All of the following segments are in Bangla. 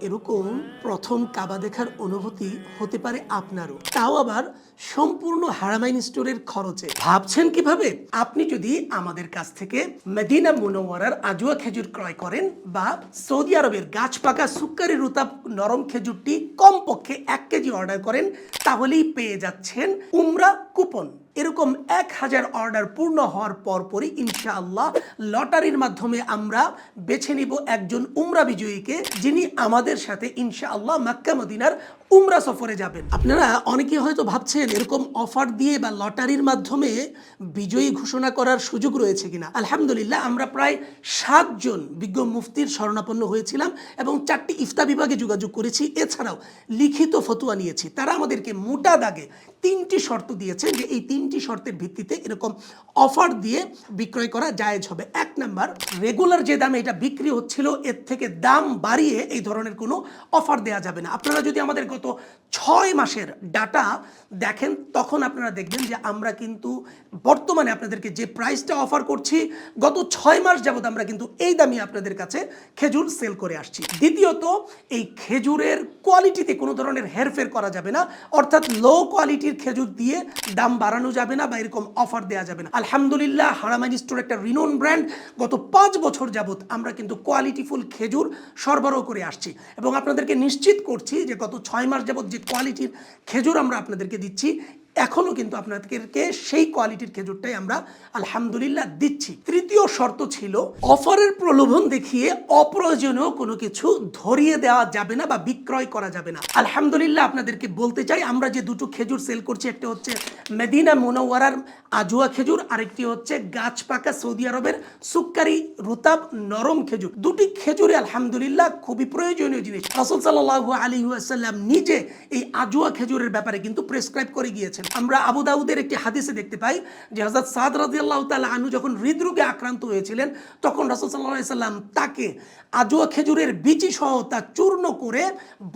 এরকম প্রথম কাবা দেখার অনুভূতি হতে পারে আপনারও। তাও আবার সম্পূর্ণ হারামাইন স্টোরের খরচে। ভাবছেন কীভাবে? আপনি যদি আমাদের কাছ থেকে মেদিনা মুনোয়ারার আজুয়া খেজুর ক্রয় করেন বা সৌদি আরবের গাছ পাকা সুক্কারি রুতাব নরম খেজুরটি কমপক্ষে এক কেজি অর্ডার করেন, তাহলেই পেয়ে যাচ্ছেন উমরা কুপন। এরকম এক হাজার অর্ডার পূর্ণ হওয়ার পরপরই ইনশাআল্লাহ লটারির মাধ্যমে আমরা বেছে নিব একজন উমরা বিজয়ীকে, যিনি আমাদের সাথে ইনশাআল্লাহ মক্কা মদিনার উমরা সফরে যাবেন। আপনারা অনেকে হয়তো ভাবছেন এরকম অফার দিয়ে বা লটারির মাধ্যমে বিজয়ী ঘোষণা করার সুযোগ রয়েছে কিনা। আলহামদুলিল্লাহ, আমরা প্রায় সাতজন বিজ্ঞ মুফতির শরণাপন্ন হয়েছিলাম এবং চারটি ইফতা বিভাগে যোগাযোগ করেছি। এছাড়াও লিখিত ফতুয়া নিয়েছি। তারা আমাদেরকে মোটা দাগে তিনটি শর্ত দিয়েছেন যে এই তিনটি শর্তের ভিত্তিতে এরকম অফার দিয়ে বিক্রয় করা জায়েজ হবে। এক নাম্বার, রেগুলার যে দামে এটা বিক্রি হচ্ছিল, এর থেকে দাম বাড়িয়ে এই ধরনের কোনো অফার দেওয়া যাবে না। আপনারা যদি আমাদের গত ছয় মাসের ডাটা দেখেন, তখন আপনারা দেখবেন যে আমরা কিন্তু বর্তমানে আপনাদেরকে যে প্রাইসটা অফার করছি, গত ছয় মাস যাবত আমরা কিন্তু এই দামই আপনাদের কাছে খেজুর সেল করে আসছি। দ্বিতীয়ত, এই খেজুরের কোয়ালিটিতে কোনো ধরনের হেরফের করা যাবে না, অর্থাৎ লো কোয়ালিটির খেজুর দিয়ে দাম বাড়ানো যাবে না বা এরকম অফার দেওয়া যাবে না। আলহামদুলিল্লাহ, হারামাইন স্টোর একটা রিনোন ব্র্যান্ড গত পাঁচ বছর যাবত আমরা কিন্তু কোয়ালিটিফুল খেজুর সরবরাহ করে আসছি। এবং আপনাদেরকে নিশ্চিত করছি যে গত ছয় মাস যাবৎ যে কোয়ালিটির খেজুর আমরা আপনাদেরকে দিচ্ছি এখনও কিন্তু আপনাদেরকে সেই কোয়ালিটির খেজুরটাই আমরা আলহামদুলিল্লাহ দিচ্ছি। তৃতীয় শর্ত ছিল, অফারের প্রলোভন দেখিয়ে অপ্রয়োজনীয় কোনো কিছু ধরিয়ে দেওয়া যাবে না বা বিক্রয় করা যাবে না। আলহামদুলিল্লাহ আপনাদেরকে বলতে চাই, আমরা যে দুটো খেজুর সেল করছি, একটা হচ্ছে মেদিনা মুনওয়ারার আজুয়া খেজুর, আরেকটি হচ্ছে গাছ পাকা সৌদি আরবের সুক্কারি রুতাব নরম খেজুর। দুটি খেজুরে আলহামদুলিল্লাহ খুবই প্রয়োজনীয় জিনিস। রাসুল সাল্লাহ আলী আসাল্লাম নিজে এই আজুয়া খেজুরের ব্যাপারে কিন্তু প্রেসক্রাইব করে গিয়েছেন। আমরা আবু দাউদের একটি হাদিসে দেখতে পাই যে হজরত সাদ রাজি আল্লাহ তালা আনু যখন হৃদরোগে আক্রান্ত হয়েছিলেন, তখন রাসুল সাল্লাহ সাল্লাম তাকে আজুয়া খেজুরের বিচি সহ তা চূর্ণ করে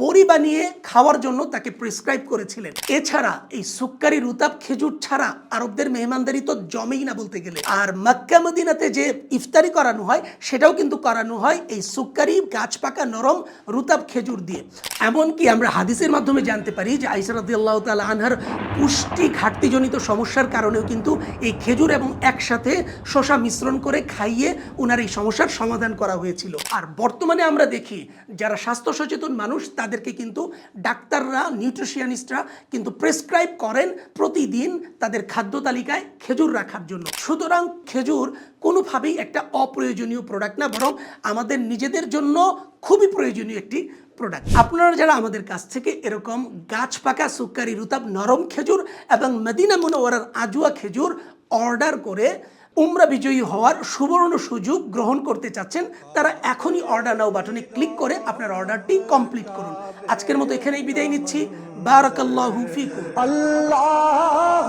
বড়ি বানিয়ে খাওয়ার জন্য তাকে প্রেসক্রাইব করেছিলেন। এছাড়া এই সুক্কারি রুতাব খেজুর ছাড়া আরবদের মেহমানদারি তো জমেই না বলতে গেলে। আর মক্কা মদিনাতে যে ইফতারি করানো হয়, সেটাও কিন্তু করানো হয় এই সুক্কারি গাছ পাকা নরম রুতাব খেজুর দিয়ে। এমনকি আমরা হাদিসের মাধ্যমে জানতে পারি যে আইসারদি আল্লাহ তালা আনহার পুষ্টি ঘাটতিজনিত সমস্যার কারণেও কিন্তু এই খেজুর এবং একসাথে শশা মিশ্রণ করে খাইয়ে ওনার এই সমস্যার সমাধান করা হয়েছিল। আর বর্তমানে আমরা দেখি, যারা স্বাস্থ্য সচেতন মানুষ, তাদেরকে কিন্তু ডাক্তাররা, নিউট্রিশিয়ানিস্টরা কিন্তু প্রেসক্রাইব করেন প্রতিদিন তাদের খাদ্য তালিকায় খেজুর রাখার জন্য। সুতরাং খেজুর কোনোভাবেই একটা অপ্রয়োজনীয় প্রোডাক্ট না, বরং আমাদের নিজেদের জন্য খুবই প্রয়োজনীয় একটি প্রোডাক্ট আপনারা যারা আমাদের কাছ থেকে এরকম গাছ পাকা সুক্কারি রুতাব নরম খেজুর এবং মদিনা মুনওয়ারার আজুয়া খেজুর অর্ডার করে উমরা বিজয়ী হওয়ার সুবর্ণ সুযোগ গ্রহণ করতে চাচ্ছেন, তারা এখনই অর্ডার নাও বাটনে ক্লিক করে আপনার অর্ডারটি কমপ্লিট করুন। আজকের মতো এখানেই বিদায় নিচ্ছি। বারাকাল্লাহু ফিকুম। আল্লাহ